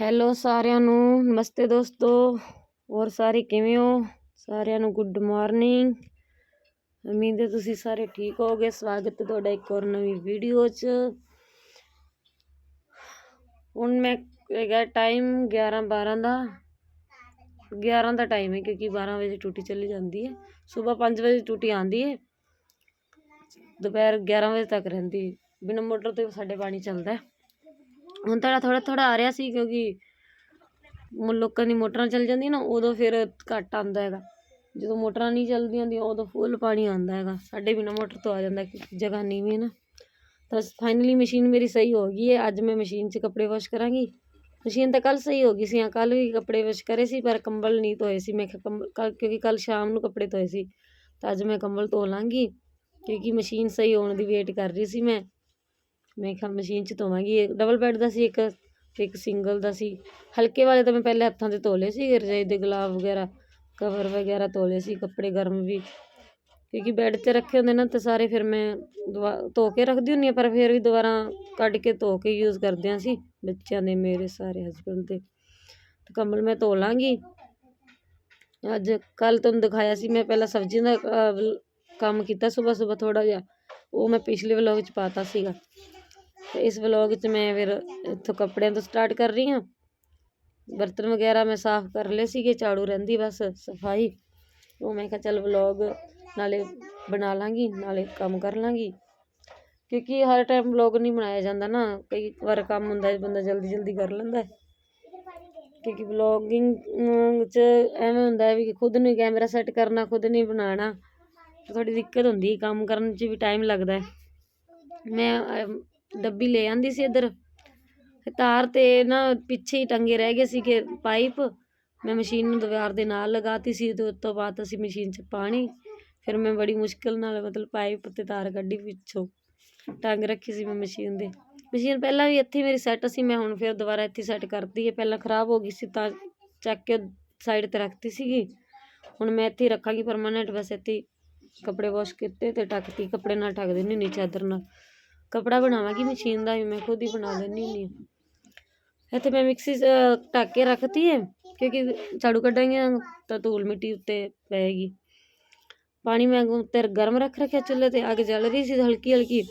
Hello ਸਾਰਿਆਂ ਨੂੰ, ਨਮਸਤੇ ਦੋਸਤੋ। ਹੋਰ ਸਾਰੇ ਕਿਵੇਂ ਹੋ? ਸਾਰਿਆਂ ਨੂੰ ਗੁੱਡ ਮਾਰਨਿੰਗ ਉਮੀਦ ਹੈ ਤੁਸੀਂ ਸਾਰੇ ਠੀਕ ਹੋਗੇ ਸਵਾਗਤ ਹੈ ਤੁਹਾਡਾ ਇੱਕ ਹੋਰ ਨਵੀਂ ਵੀਡੀਓ 'ਚ। ਹੁਣ ਮੈਂ ਹੈਗਾ ਟਾਈਮ 11 12 ਦਾ। 11 ਦਾ ਟਾਈਮ ਹੈ ਕਿਉਂਕਿ 12 ਵਜੇ ਟੂਟੀ ਚਲੀ ਜਾਂਦੀ ਹੈ। ਸਵੇਰ 5 ਵਜੇ ਟੂਟੀ ਆਉਂਦੀ ਹੈ। ਦੁਪਹਿਰ 11 ਵਜੇ ਤੱਕ ਰਹਿੰਦੀ ਹੈ। ਬਿਨਾਂ ਮੋਟਰ ਤੋਂ ਸਾਡੇ ਪਾਣੀ ਚੱਲਦਾ ਹੈ। ਹੁਣ ਤਾਂ ਥੋੜਾ ਥੋੜਾ ਆ ਰਿਹਾ ਸੀ ਕਿਉਂਕਿ ਮ- ਲੋਕਾਂ ਦੀ ਮੋਟਰਾਂ ਚੱਲ ਜਾਂਦੀਆਂ ਨਾ, ਉਦੋਂ ਫਿਰ ਘੱਟ ਆਉਂਦਾ ਹੈਗਾ। ਜਦੋਂ ਮੋਟਰਾਂ ਨਹੀਂ ਚੱਲਦੀਆਂ ਹੁੰਦੀਆਂ, ਉਦੋਂ ਫੁੱਲ ਪਾਣੀ ਆਉਂਦਾ ਹੈਗਾ। ਸਾਡੇ ਬਿਨਾਂ ਮੋਟਰ ਤੋਂ ਆ ਜਾਂਦਾ, ਕਿਉਂਕਿ ਜਗ੍ਹਾ ਨੀਵੀਂ ਹੈ ਨਾ। ਤਾਂ ਫਾਈਨਲੀ ਮਸ਼ੀਨ ਮੇਰੀ ਸਹੀ ਹੋ ਗਈ ਹੈ। ਅੱਜ ਮੈਂ ਮਸ਼ੀਨ 'ਚ ਕੱਪੜੇ ਵਾਸ਼ ਕਰਾਂਗੀ। ਮਸ਼ੀਨ ਤਾਂ ਕੱਲ ਸਹੀ ਹੋ ਗਈ ਸੀ, ਹਾਂ ਕੱਲ ਵੀ ਕੱਪੜੇ ਵਾਸ਼ ਕਰੇ ਸੀ, ਪਰ ਕੰਬਲ ਨਹੀਂ ਧੋਏ ਸੀ। ਮੈਂ ਕਿਹਾ ਕੰਬਲ ਕੱਲ੍ਹ- ਕਿਉਂਕਿ ਕੱਲ ਸ਼ਾਮ ਨੂੰ ਕੱਪੜੇ ਧੋਏ ਸੀ। ਤਾਂ ਅੱਜ ਮੈਂ ਕੰਬਲ ਧੋ ਲਾਂਗੀ, ਕਿਉਂਕਿ ਮਸ਼ੀਨ ਸਹੀ ਹੋਣ ਦੀ ਵੇਟ ਕਰ ਰਹੀ ਸੀ ਮੈਂ। ਮੈਂ ਕਿਹਾ ਮਸ਼ੀਨ 'ਚ ਧੋਵਾਂਗੀ। ਡਬਲ ਬੈੱਡ ਦਾ ਸੀ, ਇੱਕ ਤੇ ਇੱਕ ਸਿੰਗਲ ਦਾ ਸੀ। ਹਲਕੇ ਵਾਲੇ ਤਾਂ ਮੈਂ ਪਹਿਲੇ ਹੱਥਾਂ 'ਤੇ ਧੋ ਲਏ ਸੀ, ਰਜਾਈ ਦੇ ਗੁਲਾਬ ਵਗੈਰਾ ਕਵਰ ਵਗੈਰਾ ਧੋਲੇ ਸੀ, ਕੱਪੜੇ ਗਰਮ ਵੀ। ਕਿਉਂਕਿ ਬੈੱਡ 'ਤੇ ਰੱਖੇ ਹੁੰਦੇ ਨਾ, ਤਾਂ ਸਾਰੇ ਫਿਰ ਮੈਂ ਦੁਆ ਧੋ ਕੇ ਰੱਖਦੀ ਹੁੰਦੀ ਹਾਂ, ਪਰ ਫਿਰ ਵੀ ਦੁਬਾਰਾ ਕੱਢ ਕੇ ਧੋ ਕੇ ਯੂਜ਼ ਕਰਦੇ ਹਾਂ ਸੀ ਬੱਚਿਆਂ ਦੇ, ਮੇਰੇ ਸਾਰੇ ਹਸਬੈਂਡ ਦੇ। ਤੇ ਕੰਬਲ ਮੈਂ ਧੋ ਲਾਂਗੀ। ਅੱਜ ਕੱਲ ਤੁਹਾਨੂੰ ਦਿਖਾਇਆ ਸੀ, ਮੈਂ ਪਹਿਲਾਂ ਸਬਜ਼ੀ ਦਾ ਕੰਮ ਕੀਤਾ ਸਵੇਰ ਸਵੇਰ ਥੋੜਾ ਜਿਹਾ। ਉਹ ਮੈਂ ਪਿਛਲੇ ਵਲੋਗ 'ਚ ਪਾਤਾ ਸੀਗਾ। ਤੇ ਇਸ ਵਲੋਗ 'ਚ ਮੈਂ ਫਿਰ ਇੱਥੋਂ ਕੱਪੜਿਆਂ ਤੋਂ ਸਟਾਰਟ ਕਰ ਰਹੀ ਹਾਂ। ਬਰਤਨ ਵਗੈਰਾ ਮੈਂ ਸਾਫ਼ ਕਰ ਲਏ ਸੀਗੇ, ਝਾੜੂ ਰਹਿੰਦੀ ਬਸ, ਸਫ਼ਾਈ। ਉਹ ਮੈਂ ਕਿਹਾ ਚੱਲ ਵਲੋਗ ਨਾਲੇ ਬਣਾ ਲਾਂਗੀ, ਨਾਲੇ ਕੰਮ ਕਰ ਲਾਂਗੀ। ਕਿਉਂਕਿ ਹਰ ਟਾਈਮ ਵਲੋਗ ਨਹੀਂ ਬਣਾਇਆ ਜਾਂਦਾ ਨਾ, ਕਈ ਵਾਰ ਕੰਮ ਹੁੰਦਾ ਬੰਦਾ ਜਲਦੀ ਜਲਦੀ ਕਰ ਲੈਂਦਾ ਕਿਉਂਕਿ ਵਲੋਗਿੰਗ 'ਚ ਐਵੇਂ ਹੁੰਦਾ ਵੀ ਖੁਦ ਨੂੰ ਕੈਮਰਾ ਸੈੱਟ ਕਰਨਾ, ਖੁਦ ਨਹੀਂ ਬਣਾਉਣਾ ਥੋੜੀ ਦਿੱਕਤ ਹੁੰਦੀ ਕੰਮ ਕਰਨ 'ਚ ਵੀ ਟਾਈਮ ਲੱਗਦਾ ਮੈਂ ਡੱਬੀ ਲੈ ਆਂਦੀ ਸੀ ਇੱਧਰ। ਤੇ ਤਾਰ ਤੇ ਨਾ ਪਿੱਛੇ ਹੀ ਟੰਗੇ ਰਹਿ ਗਏ ਸੀਗੇ ਪਾਈਪ। ਮੈਂ ਮਸ਼ੀਨ ਨੂੰ ਦੀਵਾਰ ਦੇ ਨਾਲ ਲਗਾਤੀ ਸੀ ਤੇ ਉਸ ਤੋਂ ਬਾਅਦ ਅਸੀਂ ਮਸ਼ੀਨ 'ਚ ਪਾਣੀ, ਫਿਰ ਮੈਂ ਬੜੀ ਮੁਸ਼ਕਿਲ ਨਾਲ ਮਤਲਬ ਪਾਈਪ ਤੇ ਤਾਰ ਕੱਢੀ ਪਿੱਛੋਂ। ਟੰਗ ਰੱਖੀ ਸੀ ਮੈਂ ਮਸ਼ੀਨ ਦੇ। ਮਸ਼ੀਨ ਪਹਿਲਾਂ ਵੀ ਇੱਥੇ ਮੇਰੀ ਸੈੱਟ ਸੀ, ਮੈਂ ਹੁਣ ਫਿਰ ਦੁਬਾਰਾ ਇੱਥੇ ਸੈੱਟ ਕਰਤੀ ਹੈ। ਪਹਿਲਾਂ ਖਰਾਬ ਹੋ ਗਈ ਸੀ ਤਾਂ ਚੱਕ ਕੇ ਸਾਈਡ ਤੇ ਰੱਖਤੀ ਸੀਗੀ। ਹੁਣ ਮੈਂ ਇੱਥੇ ਰੱਖਾਂਗੀ ਪਰਮਾਨੈਂਟ ਬਸ ਇੱਥੇ ਕੱਪੜੇ ਵਾਸ਼ ਕੀਤੇ ਤੇ ਟੱਕਤੀ ਕੱਪੜੇ ਨਾਲ ਢੱਕ ਦਿੰਦੀ ਨੀਚੇ ਚਾਦਰ ਨਾਲ। ਕਪੜਾ ਬਣਾਵਾਂਗੀ ਮਸ਼ੀਨ ਦਾ ਵੀ ਮੈਂ ਖੁਦ ਹੀ ਬਣਾ ਦਿੰਦੀ ਹੁੰਦੀ ਹਾਂ ਇੱਥੇ ਮੈਂ ਮਿਕਸੀ 'ਚ ਢੱਕ ਕੇ ਰੱਖਤੀ ਹੈ ਕਿਉਂਕਿ ਝਾੜੂ ਕੱਢਾਂਗੇ ਤਾਂ ਧੂਲ ਮਿੱਟੀ ਉੱਤੇ ਪਏਗੀ ਪਾਣੀ ਮੈਂ ਉੱਤੇ ਗਰਮ ਰੱਖ ਰੱਖਿਆ ਚੁੱਲ੍ਹੇ ਤੇ ਅੱਗ ਜਲ ਰਹੀ ਸੀ ਹਲਕੀ ਹਲਕੀ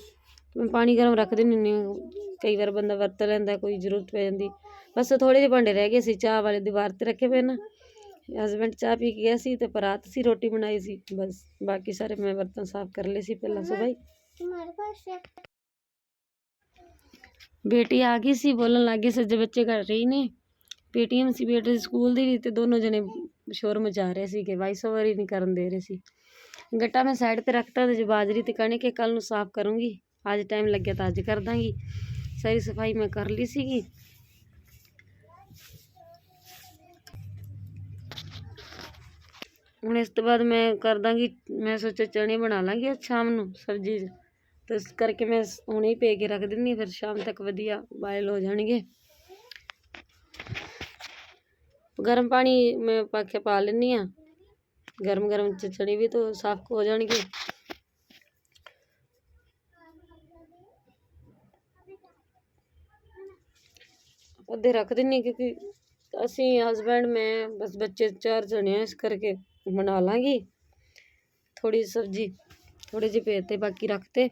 ਮੈਂ ਪਾਣੀ ਗਰਮ ਰੱਖ ਦਿੰਦੀ ਹੁੰਦੀ ਹਾਂ ਕਈ ਵਾਰ ਬੰਦਾ ਵਰਤ ਲੈਂਦਾ ਕੋਈ ਜ਼ਰੂਰਤ ਪੈ ਜਾਂਦੀ ਬਸ ਥੋੜੇ ਜਿਹੇ ਭਾਂਡੇ ਰਹਿ ਗਏ ਸੀ ਚਾਹ ਵਾਲੇ ਦੀਵਾਰ ਤੇ ਰੱਖੇ ਪਏ ਨਾ ਹਸਬੈਂਡ ਚਾਹ ਪੀ ਕੇ ਗਿਆ ਸੀ ਤੇ ਪਰਾਤ ਸੀ ਰੋਟੀ ਬਣਾਈ ਸੀ ਬਸ ਬਾਕੀ ਸਾਰੇ ਮੈਂ ਬਰਤਨ ਸਾਫ਼ ਕਰ ਲਏ ਸੀ ਪਹਿਲਾਂ ਸੁਬਾਹ ਹੀ ਬੇਟੀ ਆ ਗਈ ਸੀ, ਬੋਲਣ ਲੱਗ ਗਈ ਸੱਜੇ ਬੱਚੇ ਕਰ ਰਹੀ ਨੇ ਪੇਟੀਐਮ ਸੀ, ਬੇਟੇ ਸਕੂਲ ਦੀ ਵੀ ਤੇ ਦੋਨੋਂ ਜਣੇ ਸ਼ੋਰ ਮਚਾ ਰਹੇ ਸੀ ਕਿ ਵਾਇਸ ਓਵਰ ਹੀ ਨਹੀਂ ਕਰਨ ਦੇ ਰਹੇ ਸੀ। ਗੱਟਾ ਮੈਂ ਸਾਈਡ ਤੇ ਰੱਖਤਾ ਤੇ ਜੇ ਬਾਜਰੀ ਤੇ ਕਣਕ ਕੇ ਕੱਲ ਨੂੰ ਸਾਫ਼ ਕਰੂੰਗੀ। ਅੱਜ ਟਾਈਮ ਲੱਗਿਆ ਤਾਂ ਅੱਜ ਕਰ ਦਾਂਗੀ। ਸਾਰੀ ਸਫ਼ਾਈ ਮੈਂ ਕਰ ਲਈ ਸੀਗੀ। ਹੁਣ ਇਸ ਤੋਂ ਬਾਅਦ ਮੈਂ ਕਰ ਦਾਂਗੀ, ਮੈਂ ਸੋਚਿਆ ਚਣੇ ਬਣਾ ਲਾਂਗੀ ਅੱਜ ਸ਼ਾਮ ਨੂੰ ਸਬਜ਼ੀ। 'ਚ ਤੇ ਇਸ ਕਰਕੇ ਮੈਂ ਸ- ਹੁਣੇ ਹੀ ਭੇ ਕੇ ਰੱਖ ਦਿੰਦੀ ਹਾਂ, ਫਿਰ ਸ਼ਾਮ ਤੱਕ ਵਧੀਆ ਬਾਇਲ ਹੋ ਜਾਣਗੇ ਗਰਮ ਪਾਣੀ ਮੈਂ ਪਾ ਕੇ ਪਾ ਲੈਂਦੀ ਹਾਂ ਗਰਮ ਗਰਮ ਚ ਚਣੇ ਵੀ ਤਾਂ ਸਾਫ਼ ਹੋ ਜਾਣਗੇ ਉਹਦੇ ਰੱਖ ਦਿੰਦੀ ਹਾਂ ਕਿਉਂਕਿ ਅਸੀਂ ਹਸਬੈਂਡ ਮੈਂ ਬਸ ਬੱਚੇ ਚਾਰ ਜਣੇ ਆ ਇਸ ਕਰਕੇ ਬਣਾ ਲਾਂਗੀ ਥੋੜੀ ਸਬਜ਼ੀ ਥੋੜੇ ਜਿਹੇ ਭੇ ਤੇ ਬਾਕੀ ਰੱਖਤੇ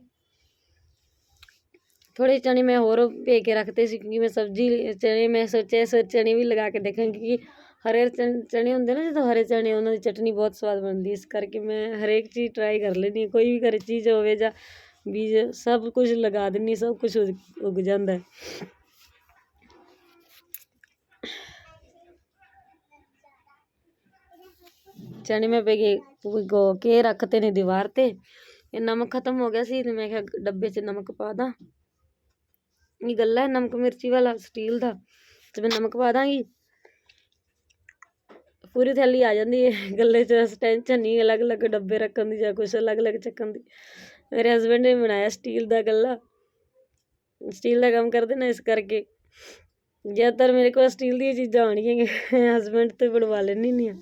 ਥੋੜੇ ਚਣੇ ਮੈਂ ਹੋਰ ਭੇ ਕੇ ਰੱਖਤੇ ਸੀ ਕਿਉਂਕਿ ਮੈਂ ਸਬਜ਼ੀ ਲਈ- ਚਣੇ ਮੈਂ ਸੋਚਿਆ ਇਸ ਵਾਰ ਚਣੇ ਵੀ ਲਗਾ ਕੇ ਦੇਖਾਂਗੀ ਕਿ ਹਰੇ ਚਣ- ਚਣੇ ਹੁੰਦੇ ਨਾ ਜਦੋਂ ਹਰੇ ਚਣੇ ਉਹਨਾਂ ਦੀ ਚਟਨੀ ਬਹੁਤ ਸਵਾਦ ਬਣਦੀ ਇਸ ਕਰਕੇ ਮੈਂ ਹਰੇਕ ਚੀਜ਼ ਟਰਾਈ ਕਰ ਲੈਂਦੀ ਹਾਂ ਕੋਈ ਵੀ ਘਰੇ ਚੀਜ਼ ਹੋਵੇ ਜਾਂ ਬੀਜ ਸਭ ਕੁਝ ਲਗਾ ਦਿੰਦੀ ਹਾਂ, ਸਭ ਕੁਝ ਉਗ- ਉਗ ਜਾਂਦਾ ਹੈ ਚਣੇ ਮੈਂ ਭੇਗੇ ਭਿਗੋ ਕੇ ਰੱਖਤੇ ਨੇ ਦੀਵਾਰ ਤੇ ਇਹ ਨਮਕ ਖਤਮ ਹੋ ਗਿਆ ਸੀ ਤੇ ਮੈਂ ਕਿਹਾ ਡੱਬੇ 'ਚ ਨਮਕ ਪਾ ਦਾਂ ਇਹ ਗੱਲਾ ਨਮਕ ਮਿਰਚੀ ਵਾਲਾ ਸਟੀਲ ਦਾ, ਤੇ ਮੈਂ ਨਮਕ ਪਾ ਦਾਂਗੀ। ਪੂਰੀ ਥੈਲੀ ਆ ਜਾਂਦੀ ਹੈ, ਗੱਲੇ 'ਚ ਟੈਨਸ਼ਨ ਨਹੀਂ ਅਲੱਗ ਅਲੱਗ ਡੱਬੇ ਰੱਖਣ ਦੀ ਜਾਂ ਕੁਛ ਅਲੱਗ ਅਲੱਗ ਚੱਕਣ ਦੀ। ਮੇਰੇ ਹਸਬੈਂਡ ਨੇ ਬਣਾਇਆ ਸਟੀਲ ਦਾ ਗੱਲਾ। ਸਟੀਲ ਦਾ ਕੰਮ ਕਰਦੇ ਨਾ ਇਸ ਕਰਕੇ। ਜ਼ਿਆਦਾਤਰ ਮੇਰੇ ਕੋਲ ਸਟੀਲ ਦੀਆਂ ਚੀਜ਼ਾਂ ਆਉਣਗੀਆਂ ਹਸਬੈਂਡ ਤੋਂ ਬਣਵਾ ਲੈਂਦੀ ਹੁੰਦੀ ਹਾਂ।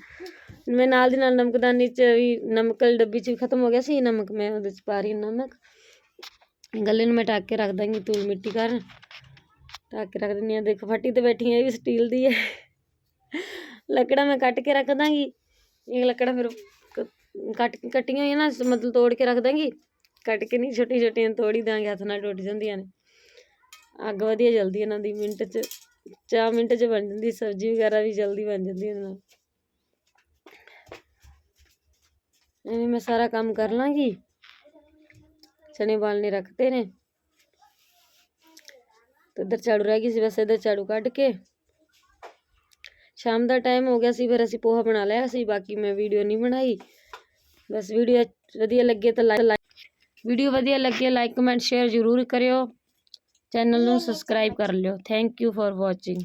ਮੈਂ ਨਾਲ ਦੀ ਨਾਲ ਨਮਕਦਾਨੀ 'ਚ ਵੀ ਨਮਕ ਵਾਲੀ ਡੱਬੀ 'ਚ ਵੀ ਖਤਮ ਹੋ ਗਿਆ ਸੀ, ਨਮਕ ਮੈਂ ਉਹਦੇ 'ਚ ਪਾ ਰਹੀ ਨਮਕ। ਗੱਲੇ ਨੂੰ ਮੈਂ ਢੱਕ ਕੇ ਰੱਖ ਦਾਂਗੀ ਧੂਲ ਮਿੱਟੀ ਕਾਰਨ ਢੱਕ ਕੇ ਰੱਖ ਦਿੰਦੀ ਹਾਂ। ਦੇਖੋ, ਫੱਟੀ ਤੇ ਬੈਠੀ ਹਾਂ, ਇਹ ਵੀ ਸਟੀਲ ਦੀ ਹੈ। ਲੱਕੜਾਂ ਮੈਂ ਕੱਟ ਕੇ ਰੱਖ ਦਾਂਗੀ। ਇਹ ਲੱਕੜਾਂ ਫਿਰ ਕ- ਕੱਟ, ਕੱਟੀਆਂ ਹੋਈਆਂ ਨਾ ਮਤਲਬ ਤੋੜ ਕੇ ਰੱਖ ਦਾਂਗੀ। ਕੱਟ ਕੇ ਨਹੀਂ ਛੋਟੀ ਛੋਟੀਆਂ ਤੋੜੀ ਦਾਂਗੇ, ਹੱਥ ਨਾਲ ਟੁੱਟ ਜਾਂਦੀਆਂ ਨੇ। ਅੱਗ ਵਧੀਆ ਜਲਦੀ ਇਹਨਾਂ ਦੀ, ਮਿੰਟ 'ਚ, ਚਾਹ ਮਿੰਟ 'ਚ ਬਣ ਜਾਂਦੀ, ਸਬਜ਼ੀ ਵਗੈਰਾ ਵੀ ਜਲਦੀ ਬਣ ਜਾਂਦੀ ਇਹਦੇ ਨਾਲ। ਐਵੇਂ ਮੈਂ ਸਾਰਾ ਕੰਮ ਕਰ ਲਾਂਗੀ। ਚਨੇ ਬਾਲਨੇ ਰੱਖਤੇ ਨੇ। ਤੇ ਇੱਧਰ ਝਾੜੂ ਰਹਿ ਗਈ ਸੀ, ਬਸ ਇੱਧਰ ਝਾੜੂ ਕੱਢ ਕੇ। ਸ਼ਾਮ ਦਾ ਟਾਈਮ ਹੋ ਗਿਆ ਸੀ, ਫਿਰ ਅਸੀਂ ਪੋਹਾ ਬਣਾ ਲਿਆ ਸੀ, ਬਾਕੀ ਮੈਂ ਵੀਡੀਓ ਨਹੀਂ ਬਣਾਈ। ਬਸ ਵੀਡੀਓ ਵਧੀਆ ਲੱਗੇ ਤਾਂ ਲਾਈਕ ਵੀਡੀਓ ਵਧੀਆ ਲੱਗੇ ਲਾਈਕ ਕਮੈਂਟ ਸ਼ੇਅਰ ਜ਼ਰੂਰ ਕਰਿਓ। ਚੈਨਲ ਨੂੰ ਸਬਸਕ੍ਰਾਈਬ ਕਰ ਲਿਓ। Thank you for watching